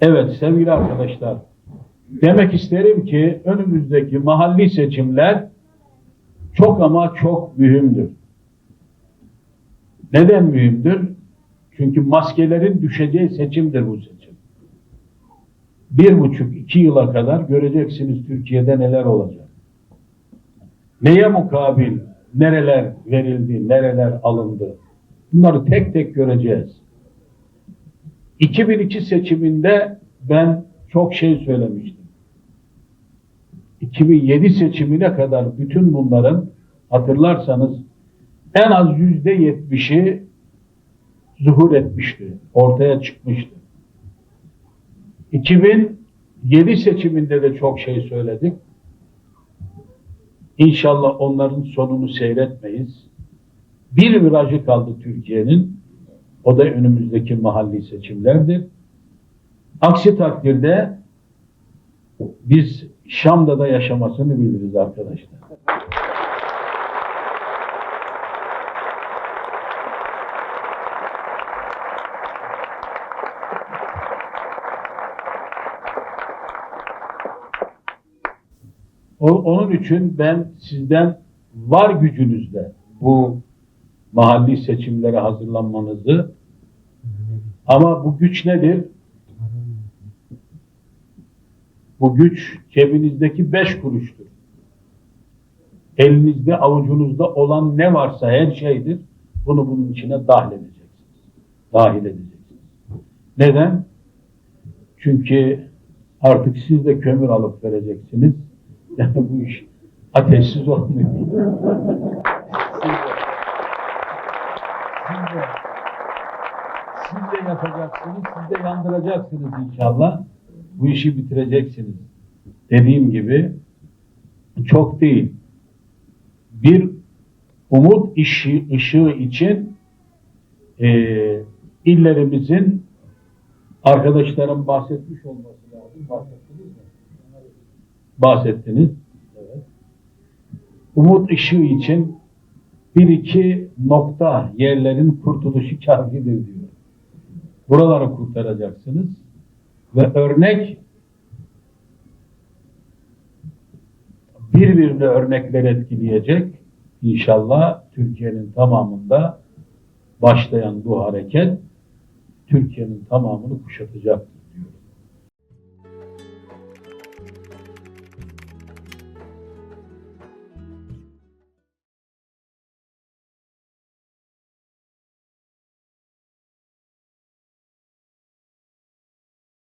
Evet sevgili arkadaşlar, demek isterim ki önümüzdeki mahalli seçimler çok ama çok mühimdir. Neden mühimdir? Çünkü maskelerin düşeceği seçimdir bu seçim. Bir buçuk, iki yıla kadar göreceksiniz Türkiye'de neler olacak. Neye mukabil nereler verildi, nereler alındı. Bunları tek tek göreceğiz. 2002 seçiminde ben çok şey söylemiştim. 2007 seçimine kadar bütün bunların hatırlarsanız en az yüzde yetmişi zuhur etmişti, ortaya çıkmıştı. 2007 seçiminde de çok şey söyledik. İnşallah onların sonunu seyretmeyiz. Bir virajı kaldı Türkiye'nin. O da önümüzdeki mahalli seçimlerdir. Aksi takdirde biz Şam'da da yaşamasını biliriz arkadaşlar. Onun için ben sizden var gücünüzle bu mahalli seçimlere hazırlanmanızı ama bu güç nedir? Bu güç cebinizdeki beş kuruştur. Elinizde avucunuzda olan ne varsa her şeydir. Bunu bunun içine dahil edeceksiniz. Dahil edeceksiniz. Neden? Çünkü artık siz de kömür alıp vereceksiniz. Yani bu iş ateşsiz olmuyor. Siz de, siz de, siz de yapacaksınız, siz de yandıracaksınız inşallah. Bu işi bitireceksiniz. Dediğim gibi çok değil. Bir umut işi, ışığı için eee illerimizin arkadaşların bahsetmiş olması lazım. Bahsettiniz mi? bahsettiniz. Umut ışığı için bir iki nokta yerlerin kurtuluşu kafidir diyor. Buraları kurtaracaksınız ve örnek birbirine örnekler etkileyecek inşallah Türkiye'nin tamamında başlayan bu hareket Türkiye'nin tamamını kuşatacaktır.